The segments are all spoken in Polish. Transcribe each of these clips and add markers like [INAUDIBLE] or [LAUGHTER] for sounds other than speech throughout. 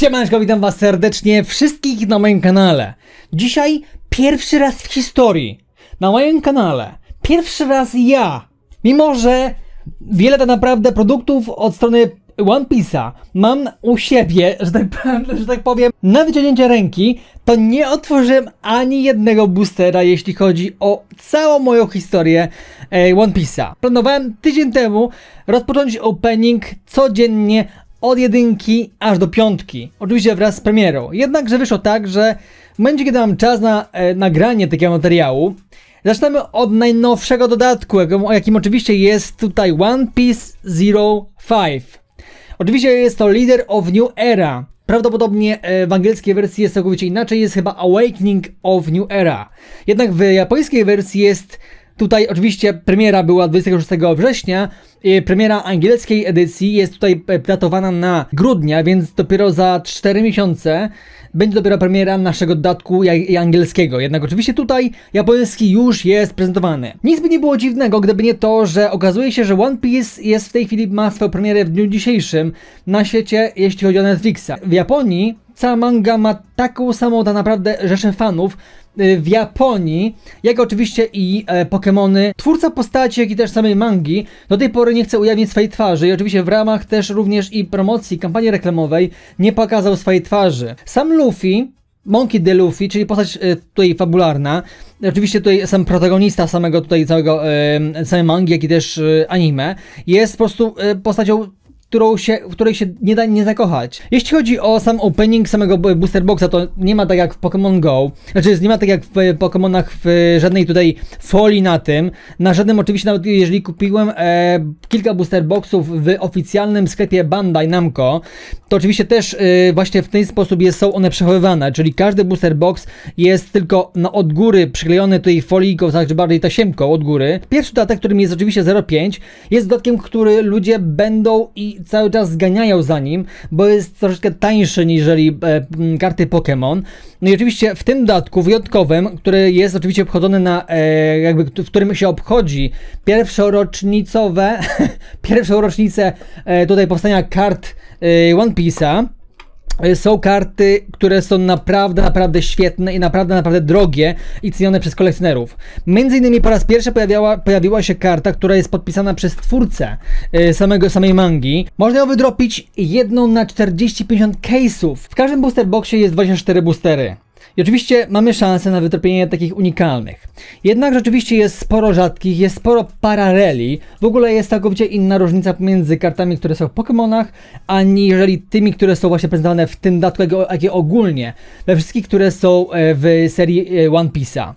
Siemaneczko, witam was serdecznie wszystkich na moim kanale. Dzisiaj pierwszy raz w historii na moim kanale, pierwszy raz ja, mimo że wiele tak naprawdę produktów od strony One Piece'a mam u siebie, że tak, że tak powiem, na wyciągnięcie ręki, to nie otworzyłem ani jednego boostera, jeśli chodzi o całą moją historię e, One Piece'a. Planowałem tydzień temu rozpocząć opening codziennie od jedynki aż do piątki. Oczywiście wraz z premierą. Jednakże wyszło tak, że w momencie, kiedy mam czas na e, nagranie takiego materiału, zaczynamy od najnowszego dodatku, jakim, oczywiście jest tutaj One Piece Zero Five. Oczywiście jest to Leader of New Era. Prawdopodobnie e, w angielskiej wersji jest całkowicie inaczej, jest chyba Awakening of New Era. Jednak w japońskiej wersji jest tutaj oczywiście premiera była 26 września, premiera angielskiej edycji jest tutaj e, datowana na grudnia, więc dopiero za 4 miesiące będzie dopiero premiera naszego dodatku angielskiego. Jednak oczywiście tutaj japoński już jest prezentowany. Nic by nie było dziwnego, gdyby nie to, że okazuje się, że One Piece jest w tej chwili ma swoją premierę w dniu dzisiejszym na świecie, jeśli chodzi o Netflixa. W Japonii cała manga ma taką samą tak naprawdę rzeszę fanów y, w Japonii, jak oczywiście i e, Pokémony. Twórca postaci, jak i też samej mangi do tej pory nie chce ujawnić swojej twarzy i oczywiście w ramach też również i promocji kampanii reklamowej nie pokazał swojej twarzy. Sam Luffy Monkey D. Luffy, czyli postać e, tutaj fabularna. Oczywiście tutaj sam protagonista samego tutaj całego e, samej mangi, jak i też e, anime, jest po prostu postacią którą się, w której się nie da nie zakochać. Jeśli chodzi o sam opening samego bo- booster boxa, to nie ma tak jak w Pokémon Go, znaczy nie ma tak jak w Pokémonach w żadnej tutaj folii na tym. Na żadnym oczywiście nawet jeżeli kupiłem e, kilka booster boxów w oficjalnym sklepie Bandai Namco, to oczywiście też e, właśnie w ten sposób jest, są one przechowywane, czyli każdy booster box jest tylko no, od góry przyklejony tutaj foliką, znaczy bardziej tasiemką od góry. Pierwszy dodatek, którym jest oczywiście 0,5, jest dodatkiem, który ludzie będą i cały czas zganiają za nim, bo jest troszeczkę tańszy niżeli e, karty Pokémon. No i oczywiście w tym dodatku wyjątkowym, który jest oczywiście obchodzony na, e, jakby, w którym się obchodzi pierwszorocznicowe, [LAUGHS] pierwszą rocznicę e, tutaj powstania kart e, One Piece'a, są karty, które są naprawdę, naprawdę świetne i naprawdę, naprawdę drogie i cenione przez kolekcjonerów. Między innymi po raz pierwszy pojawiała, pojawiła się karta, która jest podpisana przez twórcę e, samego, samej mangi. Można ją wydropić jedną na 40-50 case'ów. W każdym booster boxie jest 24 boostery. I oczywiście mamy szansę na wytropienie takich unikalnych. Jednak rzeczywiście jest sporo rzadkich, jest sporo paraleli. W ogóle jest całkowicie inna różnica pomiędzy kartami, które są w Pokémonach, aniżeli tymi, które są właśnie prezentowane w tym dodatku, jak, jak i ogólnie we wszystkich, które są e, w serii e, One Piece'a.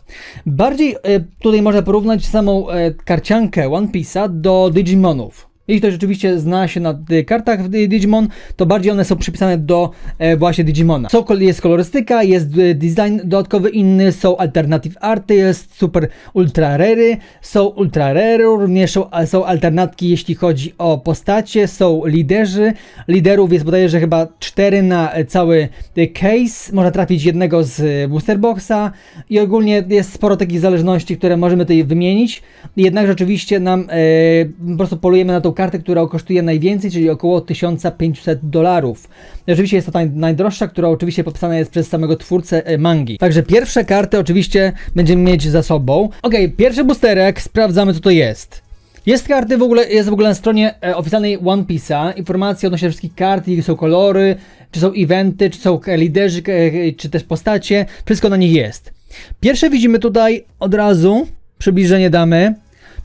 Bardziej e, tutaj można porównać samą karciankę One Piece'a do Digimonów. Jeśli ktoś rzeczywiście zna się na kartach w Di- Digimon, to bardziej one są przypisane do e, właśnie Digimona. Kol- jest kolorystyka, jest y, design dodatkowy inny, są alternative arty, jest super ultra rary, są ultra rare, również są, alternatki jeśli chodzi o postacie, są liderzy, liderów jest bodajże chyba 4 na e, cały case, można trafić jednego z booster boxa i ogólnie jest sporo takich zależności, które możemy tutaj wymienić, jednak rzeczywiście nam e, po prostu polujemy na tą kartę, która kosztuje najwięcej, czyli około 1500 dolarów. Oczywiście jest to najdroższa, która oczywiście podpisana jest przez samego twórcę e, mangi. Także pierwsze karty oczywiście będziemy mieć za sobą. Okej, pierwszy boosterek, sprawdzamy co to jest. Jest karty w ogóle, jest w ogóle na stronie e, oficjalnej One Piece'a, informacje odnośnie wszystkich kart, jakie są kolory, czy są eventy, czy są e, liderzy, czy też postacie, wszystko na nich jest. Pierwsze widzimy tutaj od razu, przybliżenie damy.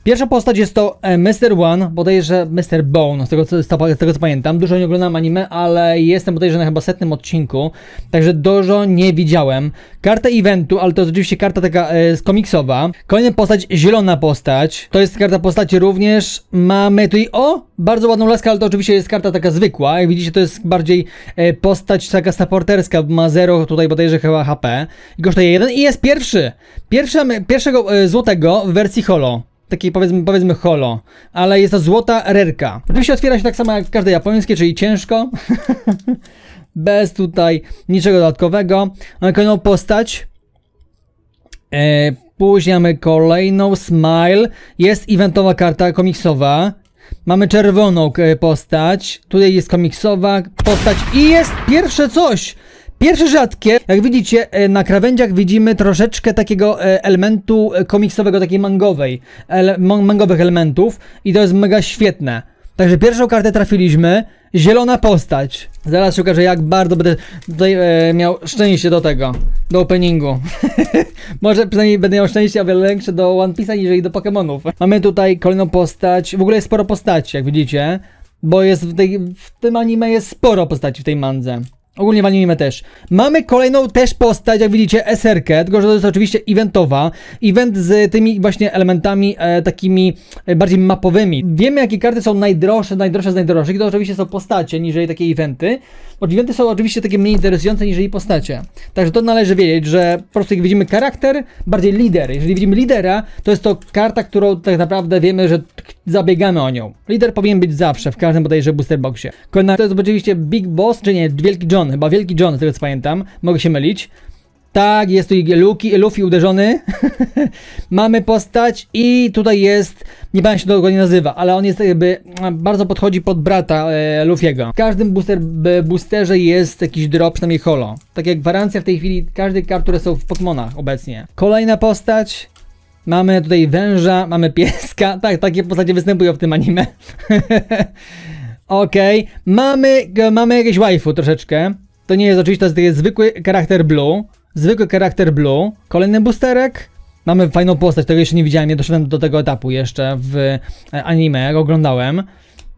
Pierwsza postać jest to e, Mr. One, bodajże Mr. Bone, z tego, co, z tego, co pamiętam. Dużo nie oglądam anime, ale jestem bodajże na chyba setnym odcinku, także dużo nie widziałem. Karta eventu, ale to jest oczywiście karta taka e, komiksowa. Kolejna postać, zielona postać. To jest karta postaci również. Mamy tutaj, o, bardzo ładną laskę, ale to oczywiście jest karta taka zwykła. Jak widzicie, to jest bardziej e, postać taka supporterska, ma 0 tutaj bodajże chyba HP. I kosztuje 1 i jest pierwszy. Pierwszego e, złotego w wersji holo takiej powiedzmy, powiedzmy holo, ale jest to złota rerka. Oczywiście otwiera się tak samo jak każde japońskie, czyli ciężko, [LAUGHS] bez tutaj niczego dodatkowego. Mamy kolejną postać, e, później mamy kolejną Smile, jest eventowa karta komiksowa, Mamy czerwoną e, postać. Tutaj jest komiksowa postać. I jest pierwsze coś! Pierwsze rzadkie, jak widzicie, e, na krawędziach widzimy troszeczkę takiego e, elementu e, komiksowego, takiej mangowej, ele, man- mangowych elementów i to jest mega świetne. Także pierwszą kartę trafiliśmy, zielona postać. Zaraz się okaże, jak bardzo będę tutaj e, miał szczęście do tego, do openingu. [LAUGHS] Może przynajmniej będę miał szczęście o wiele większe do One Piece'a niżeli do Pokémonów. Mamy tutaj kolejną postać, w ogóle jest sporo postaci, jak widzicie, bo jest w, tej, w tym anime jest sporo postaci w tej mandze. Ogólnie w anime też. Mamy kolejną też postać, jak widzicie, SRK, tylko że to jest oczywiście eventowa. Event z tymi właśnie elementami e, takimi e, bardziej mapowymi. Wiemy, jakie karty są najdroższe, najdroższe z najdroższych. To oczywiście są postacie, niżeli takie eventy. Eventy są oczywiście takie mniej interesujące, niżeli postacie. Także to należy wiedzieć, że po prostu jak widzimy charakter, bardziej lider. Jeżeli widzimy lidera, to jest to karta, którą tak naprawdę wiemy, że zabiegamy o nią. Lider powinien być zawsze, w każdym bodajże booster boxie. Kolejna to jest oczywiście Big Boss, czy nie, Wielki John, chyba Wielki John, z tego co pamiętam. Mogę się mylić. Tak, jest tu Luki, Luffy uderzony. [LAUGHS] Mamy postać i tutaj jest, nie pamiętam się to dokładnie nazywa, ale on jest jakby, bardzo podchodzi pod brata e, Luffy'ego. W każdym booster, boosterze jest jakiś drop, przynajmniej holo. Tak jak gwarancja w tej chwili każdych kart, które są w Pokémonach obecnie. Kolejna postać. Mamy tutaj węża, mamy pieska. [LAUGHS] Tak, takie postacie występują w tym anime. [LAUGHS] Okej, mamy, g- mamy jakieś waifu troszeczkę. To nie jest oczywiście, to jest zwykły charakter blue. Zwykły charakter blue. Kolejny boosterek. Mamy fajną postać, tego jeszcze nie widziałem, nie doszedłem do tego etapu jeszcze w e, anime, jak oglądałem.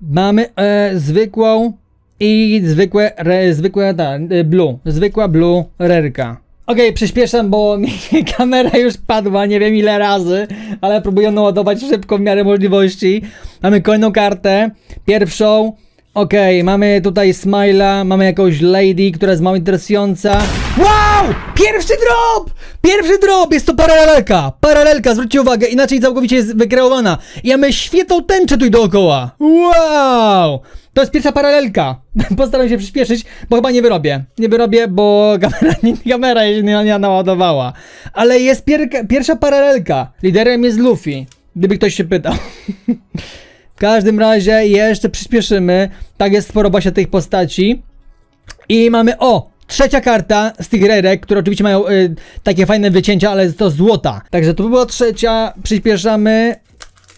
Mamy e, zwykłą i zwykłe, re, zwykłe, ta, e, blue, zwykła blue rerka. Okej, przyspieszam, bo [LAUGHS] mi kamera już padła nie wiem ile razy, ale próbuję naładować szybko w miarę możliwości. Mamy kolejną kartę, pierwszą. Okej, mamy tutaj Smile'a, mamy jakąś lady, która jest mało interesująca. Wow! Pierwszy drop! Pierwszy drop! Jest to paralelka! Paralelka, zwróćcie uwagę, inaczej całkowicie jest wykreowana. I mamy świetną tęczę tu dookoła. Wow! To jest pierwsza paralelka. [LAUGHS] Postaram się przyspieszyć, bo chyba nie wyrobię. Nie wyrobię, bo [LAUGHS] kamera, nie, kamera się nie, nie naładowała. Ale jest pier, pierwsza paralelka. Liderem jest Luffy. Gdyby ktoś się pytał. [LAUGHS] W każdym razie jeszcze przyspieszymy. Tak jest sporo właśnie tych postaci. I mamy, o! Trzecia karta z tych rerek, które oczywiście mają y, takie fajne wycięcia, ale to złota. Także to by była trzecia, przyspieszamy,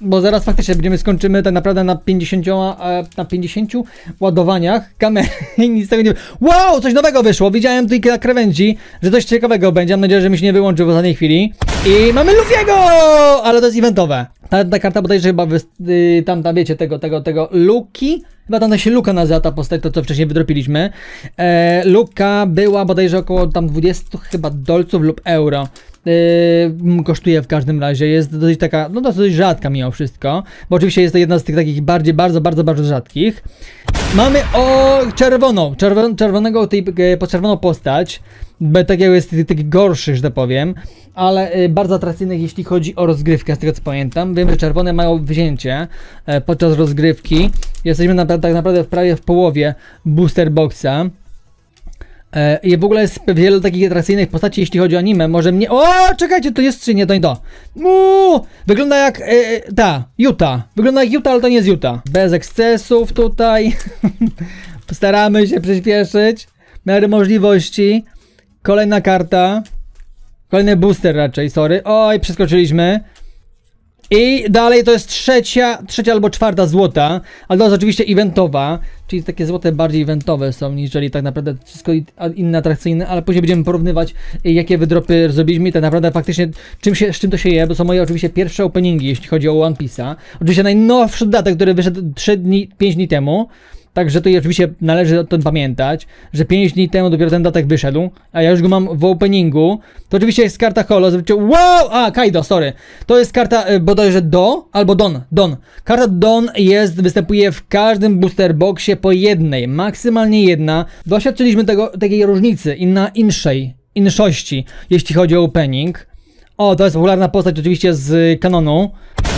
bo zaraz faktycznie będziemy skończymy tak naprawdę na 50, e, na 50 ładowaniach kamery [LAUGHS] i nic z tego nie... Wow, coś nowego wyszło, widziałem tutaj na krawędzi, że coś ciekawego będzie, mam nadzieję, że mi się nie wyłączy w ostatniej chwili. I mamy Luffy'ego! Ale to jest eventowe. Ta, ta karta bodajże chyba, wy, tam, tam wiecie, tego, tego, tego Luki, chyba tam się Luka nazywa ta postać, to co wcześniej wydropiliśmy. E, Luka była bodajże około tam 20 chyba dolców lub euro. Yy, kosztuje w każdym razie, jest dosyć taka, no dosyć rzadka mimo wszystko, bo oczywiście jest to jedna z tych takich bardziej, bardzo, bardzo, bardzo rzadkich. Mamy o czerwoną, czerwon, czerwonego, tej, e, podczerwoną postać, be, takiego jest tych gorszych, że tak powiem, ale e, bardzo atrakcyjnych jeśli chodzi o rozgrywkę, z tego co pamiętam. Wiem, że czerwone mają wzięcie e, podczas rozgrywki. Jesteśmy na, tak naprawdę w prawie w połowie booster boxa. E, I w ogóle jest wiele takich atrakcyjnych postaci, jeśli chodzi o anime. Może mnie. O, czekajcie, to jest czy nie, to nie to. Uuu, wygląda jak. E, e, ta, Juta. Wygląda jak Juta, ale to nie jest Juta. Bez ekscesów tutaj. [LAUGHS] Staramy się przyspieszyć. W możliwości. Kolejna karta. Kolejny booster raczej, sorry. Oj, przeskoczyliśmy. I dalej to jest trzecia, trzecia albo czwarta złota, ale to jest oczywiście eventowa, czyli takie złote bardziej eventowe są, niżeli tak naprawdę wszystko inne atrakcyjne, ale później będziemy porównywać, y, jakie wydropy zrobiliśmy i tak naprawdę faktycznie czym się, z czym to się je, bo są moje oczywiście pierwsze openingi, jeśli chodzi o One Piece'a. Oczywiście najnowszy datek, który wyszedł 3 dni, 5 dni temu, Także tutaj oczywiście należy o tym pamiętać, że 5 dni temu dopiero ten datek wyszedł, a ja już go mam w openingu. To oczywiście jest karta Holo, zwróćcie wow! A, Kaido, sorry. To jest karta y, bodajże Do albo Don, Don. Karta Don jest, występuje w każdym booster boxie po jednej, maksymalnie jedna. Doświadczyliśmy tego, takiej różnicy i na inszej, inszości, jeśli chodzi o opening. O, to jest popularna postać oczywiście z kanonu.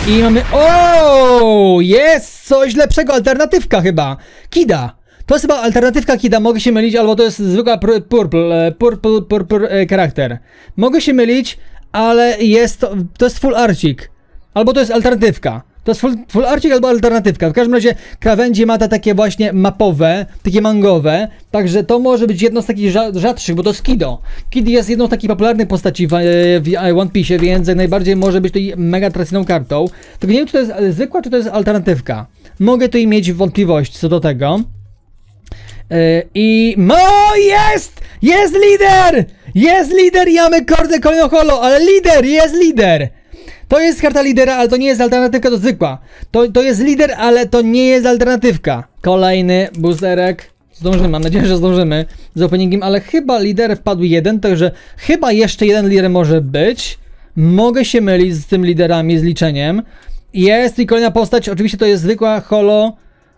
I mamy. O, Jest coś lepszego, alternatywka chyba. Kida. To jest chyba alternatywka Kida, mogę się mylić, albo to jest zwykła purple, purple, purple charakter. Mogę się mylić, ale jest to, to jest full arcik. Albo to jest alternatywka. To jest full, full arcik albo alternatywka. W każdym razie krawędzie ma te takie właśnie mapowe, takie mangowe, także to może być jedno z takich rza- rzadszych, bo to jest Kido. Kid jest jedną z takich popularnych postaci w, w One Piece, więc jak najbardziej może być tutaj mega atrakcyjną kartą. Tylko nie wiem, czy to jest zwykła, czy to jest alternatywka. Mogę tutaj mieć wątpliwość co do tego. E, I. No jest! Jest lider! Jest lider mamy kordę kolejną holo, ale lider, jest lider! To jest karta lidera, ale to nie jest alternatywka, to zwykła. To, to jest lider, ale to nie jest alternatywka. Kolejny boosterek. Zdążymy, mam nadzieję, że zdążymy z openingiem, ale chyba lider wpadł jeden, także chyba jeszcze jeden lider może być. Mogę się mylić z tym liderami, z liczeniem. Jest i kolejna postać, oczywiście to jest zwykła holo.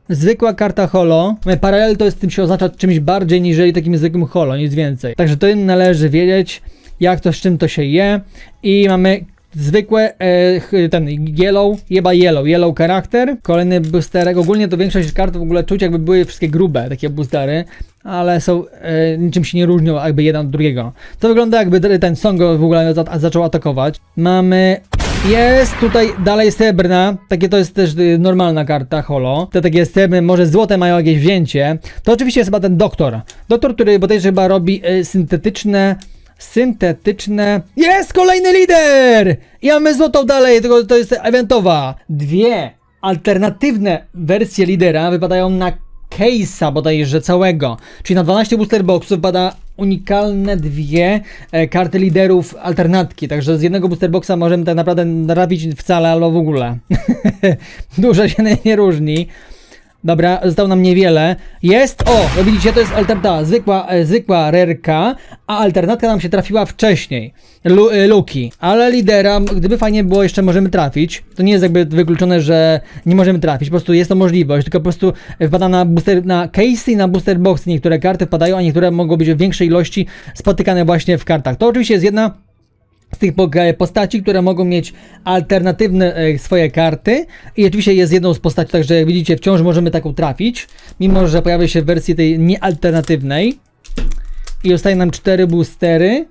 Zwykła karta holo. Paralel to jest tym się oznacza czymś bardziej niż takim zwykłym holo, nic więcej. Także to należy wiedzieć, jak to z czym to się je. I mamy zwykłe, e, ten yellow, jeba yellow, yellow charakter. Kolejny boosterek. Ogólnie to większość kart w ogóle czuć jakby były wszystkie grube, takie boostery. Ale są, e, niczym się nie różnią jakby jeden od drugiego. To wygląda jakby ten Songo w ogóle za, zaczął atakować. Mamy jest tutaj dalej srebrna, takie to jest też y, normalna karta holo. Te takie srebrne, może złote mają jakieś wzięcie. To oczywiście jest chyba ten doktor. Doktor, który bodajże chyba robi y, syntetyczne syntetyczne. Jest kolejny lider! I mamy złotą dalej, tylko to jest eventowa. Dwie alternatywne wersje lidera wypadają na case'a bodajże całego. Czyli na 12 booster boxów pada unikalne dwie e, karty liderów alternatki. Także z jednego booster boxa możemy tak naprawdę trafić wcale albo w ogóle. [LAUGHS] Dużo się nie, nie różni. Dobra, zostało nam niewiele. Jest, o, no widzicie, to jest alternatywa, zwykła, e, zwykła rerka, a alternatka nam się trafiła wcześniej. Lu, e, Luki, ale lidera, gdyby fajnie było, jeszcze możemy trafić. To nie jest jakby wykluczone, że nie możemy trafić, po prostu jest to możliwość, tylko po prostu wpada na booster, na case i na booster boxy. Niektóre karty wpadają, a niektóre mogą być w większej ilości spotykane właśnie w kartach. To oczywiście jest jedna z tych po- postaci, które mogą mieć alternatywne e, swoje karty i oczywiście jest jedną z postaci, także jak widzicie wciąż możemy taką trafić, mimo że pojawia się w wersji tej niealternatywnej i zostaje nam cztery boostery.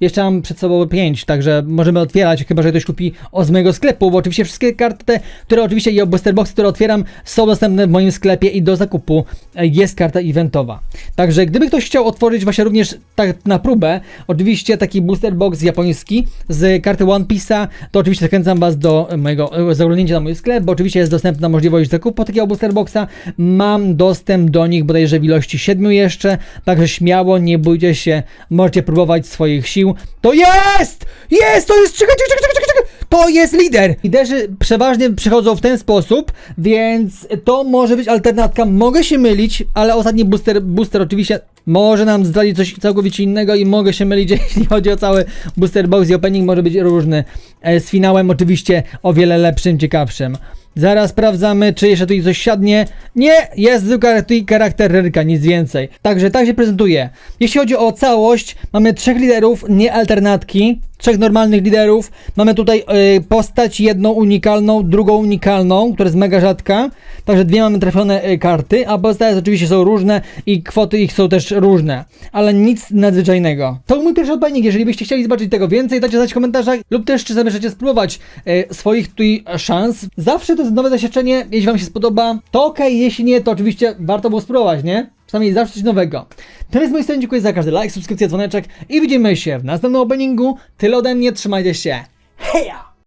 Jeszcze mam przed sobą 5, także możemy otwierać, chyba że ktoś kupi o mojego sklepu, bo oczywiście wszystkie karty, te, które oczywiście i booster boxy, które otwieram, są dostępne w moim sklepie i do zakupu e, jest karta eventowa. Także gdyby ktoś chciał otworzyć właśnie również tak na próbę, oczywiście taki booster box japoński z karty One Piece'a, to oczywiście zachęcam Was do mojego e, zaglądnięcia na mój sklep, bo oczywiście jest dostępna możliwość zakupu takiego booster boxa. Mam dostęp do nich bodajże w ilości 7 jeszcze, także śmiało, nie bójcie się, możecie próbować swoich sił. To jest! Jest! To jest! Czekaj, czekaj, czekaj, czekaj! To jest lider! Liderzy przeważnie przychodzą w ten sposób, więc to może być alternatka. Mogę się mylić, ale ostatni booster, booster oczywiście może nam zdradzić coś całkowicie innego i mogę się mylić, [LAUGHS] jeśli chodzi o cały booster box i opening może być różny. E, Z finałem oczywiście o wiele lepszym, ciekawszym. Zaraz sprawdzamy, czy jeszcze tutaj coś siadnie. Nie, jest tutaj charakter ryrka, nic więcej. Także tak się prezentuje. Jeśli chodzi o całość, mamy trzech liderów, nie alternatki. Trzech normalnych liderów. Mamy tutaj y, postać jedną unikalną, drugą unikalną, która jest mega rzadka. Także dwie mamy trafione y, karty, a pozostałe oczywiście są różne i kwoty ich są też różne. Ale nic nadzwyczajnego. To był mój pierwszy opening. Jeżeli byście chcieli zobaczyć tego więcej, dajcie znać w komentarzach lub też czy zamierzacie spróbować y, swoich tutaj szans. Zawsze to jest nowe doświadczenie. Jeśli wam się spodoba, to ok. Jeśli nie, to oczywiście warto było spróbować, nie? Przynajmniej zawsze coś nowego. Tyle z mojej strony, dziękuję za każdy like, subskrypcję, dzwoneczek i widzimy się w następnym openingu. Tyle ode mnie, trzymajcie się. Heja!